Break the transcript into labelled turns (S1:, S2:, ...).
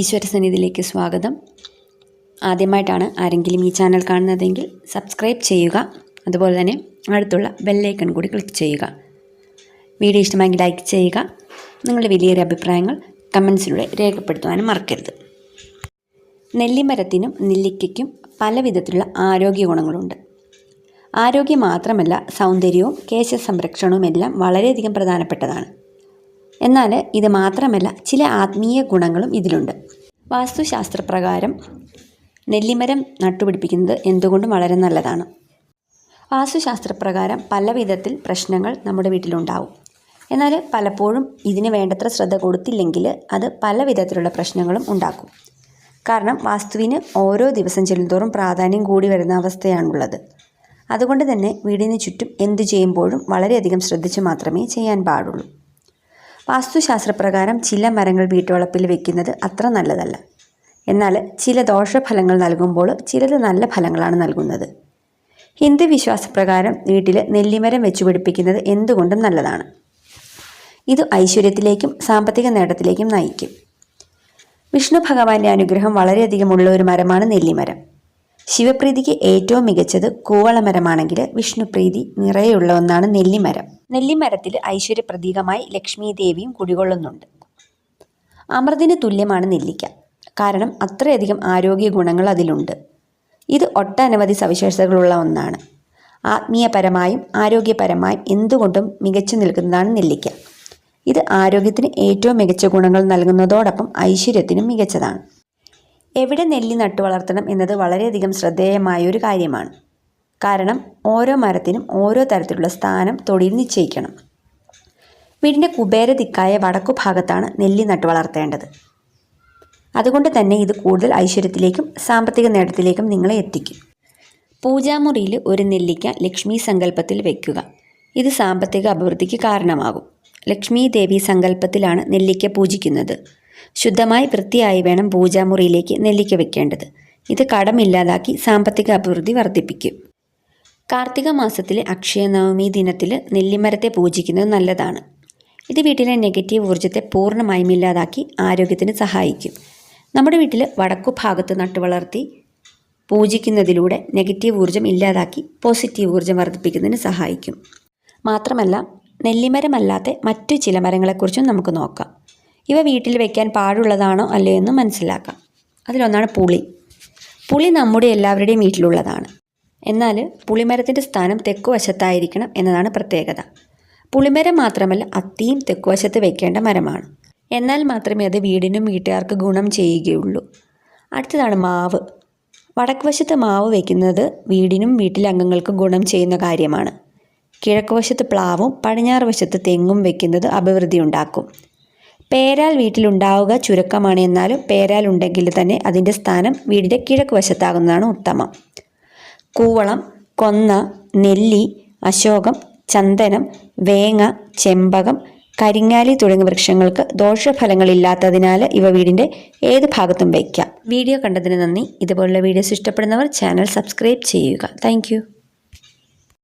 S1: ഈശ്വര സന്നിധിയിലേക്ക് സ്വാഗതം. ആദ്യമായിട്ടാണ് ആരെങ്കിലും ഈ ചാനൽ കാണുന്നതെങ്കിൽ സബ്സ്ക്രൈബ് ചെയ്യുക. അതുപോലെ തന്നെ അടുത്തുള്ള ബെല്ലൈക്കൺ കൂടി ക്ലിക്ക് ചെയ്യുക. വീഡിയോ ഇഷ്ടമെങ്കിൽ ലൈക്ക് ചെയ്യുക. നിങ്ങളുടെ വലിയൊരു അഭിപ്രായങ്ങൾ കമൻസിലൂടെ രേഖപ്പെടുത്തുവാനും മറക്കരുത്. നെല്ലിമരത്തിനും നെല്ലിക്കയ്ക്കും പല വിധത്തിലുള്ള ആരോഗ്യ ഗുണങ്ങളുണ്ട്. ആരോഗ്യം മാത്രമല്ല സൗന്ദര്യവും കേശ സംരക്ഷണവും എല്ലാം വളരെയധികം പ്രധാനപ്പെട്ടതാണ്. എന്നാൽ ഇത് മാത്രമല്ല ചില ആത്മീയ ഗുണങ്ങളും ഇതിലുണ്ട്. വാസ്തുശാസ്ത്രപ്രകാരം നെല്ലിമരം നട്ടുപിടിപ്പിക്കുന്നത് എന്തുകൊണ്ടും വളരെ നല്ലതാണ്. വാസ്തുശാസ്ത്രപ്രകാരം പല വിധത്തിൽ പ്രശ്നങ്ങൾ നമ്മുടെ വീട്ടിലുണ്ടാവും. എന്നാൽ പലപ്പോഴും ഇതിന് വേണ്ടത്ര ശ്രദ്ധ കൊടുത്തില്ലെങ്കിൽ അത് പല വിധത്തിലുള്ള പ്രശ്നങ്ങളും ഉണ്ടാക്കും. കാരണം വാസ്തുവിന് ഓരോ ദിവസം ചെല്ലുന്തോറും പ്രാധാന്യം കൂടി വരുന്ന അവസ്ഥയാണുള്ളത്. അതുകൊണ്ട് തന്നെ വീടിന് ചുറ്റും എന്തു ചെയ്യുമ്പോഴും വളരെയധികം ശ്രദ്ധിച്ച് മാത്രമേ ചെയ്യാൻ പാടുള്ളൂ. വാസ്തുശാസ്ത്രപ്രകാരം ചില മരങ്ങൾ വീട്ടുവളപ്പിൽ വെക്കുന്നത് അത്ര നല്ലതല്ല. എന്നാൽ ചില ദോഷഫലങ്ങൾ നൽകുമ്പോൾ ചിലത് നല്ല ഫലങ്ങളാണ് നൽകുന്നത്. ഹിന്ദു വിശ്വാസപ്രകാരം വീട്ടിൽ നെല്ലിമരം വെച്ചുപിടിപ്പിക്കുന്നത് എന്തുകൊണ്ടും നല്ലതാണ്. ഇത് ഐശ്വര്യത്തിലേക്കും സാമ്പത്തിക നേട്ടത്തിലേക്കും നയിക്കും. വിഷ്ണു ഭഗവാന്റെ അനുഗ്രഹം വളരെയധികം ഉള്ള ഒരു മരമാണ് നെല്ലിമരം. ശിവപ്രീതിക്ക് ഏറ്റവും മികച്ചത് കൂവളമരമാണെങ്കിൽ വിഷ്ണുപ്രീതി നിറയെയുള്ള ഒന്നാണ് നെല്ലിമരം. നെല്ലിമരത്തിൽ ഐശ്വര്യ പ്രതീകമായി ലക്ഷ്മി ദേവിയും കുടികൊള്ളുന്നുണ്ട്. അമൃതിന് തുല്യമാണ് നെല്ലിക്ക. കാരണം അത്രയധികം ആരോഗ്യ ഗുണങ്ങൾ അതിലുണ്ട്. ഇത് ഒട്ടനവധി സവിശേഷതകളുള്ള ഒന്നാണ്. ആത്മീയപരമായും ആരോഗ്യപരമായും എന്തുകൊണ്ടും മികച്ചു നിൽക്കുന്നതാണ് നെല്ലിക്ക. ഇത് ആരോഗ്യത്തിന് ഏറ്റവും മികച്ച ഗുണങ്ങൾ നൽകുന്നതോടൊപ്പം ഐശ്വര്യത്തിനും മികച്ചതാണ്. എവിടെ നെല്ലി നട്ടു വളർത്തണം എന്നത് വളരെയധികം ശ്രദ്ധേയമായ ഒരു കാര്യമാണ്. കാരണം ഓരോ മരത്തിനും ഓരോ തരത്തിലുള്ള സ്ഥാനം തൊടിയിൽ നിശ്ചയിക്കണം. വീടിന്റെ കുബേര ദിക്കായ വടക്കു ഭാഗത്താണ് നെല്ലി നട്ടു വളർത്തേണ്ടത്. അതുകൊണ്ട് തന്നെ ഇത് കൂടുതൽ ഐശ്വര്യത്തിലേക്കും സാമ്പത്തിക നേട്ടത്തിലേക്കും നിങ്ങളെ എത്തിക്കും. പൂജാമുറിയിൽ ഒരു നെല്ലിക്ക ലക്ഷ്മി സങ്കല്പത്തിൽ വയ്ക്കുക ഇത് സാമ്പത്തിക അഭിവൃദ്ധിക്ക് കാരണമാകും. ലക്ഷ്മി ദേവി സങ്കല്പത്തിലാണ് നെല്ലിക്ക പൂജിക്കുന്നത്. ശുദ്ധമായി വൃത്തിയായി വേണം പൂജാമുറിയിലേക്ക് നെല്ലിക്ക വെക്കേണ്ടത്. ഇത് കടമില്ലാതാക്കി സാമ്പത്തിക അഭിവൃദ്ധി വർദ്ധിപ്പിക്കും. കാർത്തിക മാസത്തിലെ അക്ഷയനവമി ദിനത്തിൽ നെല്ലിമരത്തെ പൂജിക്കുന്നത് നല്ലതാണ്. ഇത് വീട്ടിലെ നെഗറ്റീവ് ഊർജത്തെ പൂർണമായും ഇല്ലാതാക്കി ആരോഗ്യത്തിന് സഹായിക്കും. നമ്മുടെ വീട്ടിൽ വടക്കു ഭാഗത്ത് നട്ടുവളർത്തി പൂജിക്കുന്നതിലൂടെ നെഗറ്റീവ് ഊർജം ഇല്ലാതാക്കി പോസിറ്റീവ് ഊർജം വർദ്ധിപ്പിക്കുന്നതിന് സഹായിക്കും. മാത്രമല്ല നെല്ലിമരമല്ലാത്ത മറ്റു ചില മരങ്ങളെക്കുറിച്ചും നമുക്ക് നോക്കാം. ഇവ വീട്ടിൽ വെക്കാൻ പാടുള്ളതാണോ അല്ലയോ എന്ന് മനസ്സിലാക്കാം. അതിലൊന്നാണ് പുളി. പുളി നമ്മുടെ എല്ലാവരുടെയും വീട്ടിലുള്ളതാണ്. എന്നാൽ പുളിമരത്തിന്റെ സ്ഥാനം തെക്കുവശത്തായിരിക്കണം എന്നതാണ് പ്രത്യേകത. പുളിമരം മാത്രമല്ല അത്തിയും തെക്കുവശത്ത് വെക്കേണ്ട മരമാണ്. എന്നാൽ മാത്രമേ അത് വീടിനും വീട്ടുകാർക്ക് ഗുണം ചെയ്യുകയുള്ളൂ. അടുത്തതാണ് മാവ്. വടക്കുവശത്ത് മാവ് വയ്ക്കുന്നത് വീടിനും വീട്ടിലെ അംഗങ്ങൾക്കും ഗുണം ചെയ്യുന്ന കാര്യമാണ്. കിഴക്കുവശത്ത് പ്ലാവും പടിഞ്ഞാറ് വശത്ത് തെങ്ങും വയ്ക്കുന്നത് അഭിവൃദ്ധി ഉണ്ടാക്കും പേരാൽ വീട്ടിലുണ്ടാവുക ചുരുക്കമാണ്. എന്നാലും പേരാൽ ഉണ്ടെങ്കിൽ തന്നെ അതിന്റെ സ്ഥാനം വീടിന്റെ കിഴക്ക് വശത്താകുന്നതാണ് ഉത്തമം. കൂവളം കൊന്ന നെല്ലി അശോകം ചന്ദനം വേങ്ങ ചെമ്പകം കരിങ്ങാലി തുടങ്ങിയ വൃക്ഷങ്ങൾക്ക് ദോഷഫലങ്ങളില്ലാത്തതിനാൽ ഇവ വീടിന്റെ ഏത് ഭാഗത്തും വയ്ക്കാം വീഡിയോ കണ്ടതിന് നന്ദി. ഇതുപോലുള്ള വീഡിയോസ് ഇഷ്ടപ്പെടുന്നവർ ചാനൽ സബ്സ്ക്രൈബ് ചെയ്യുക. താങ്ക്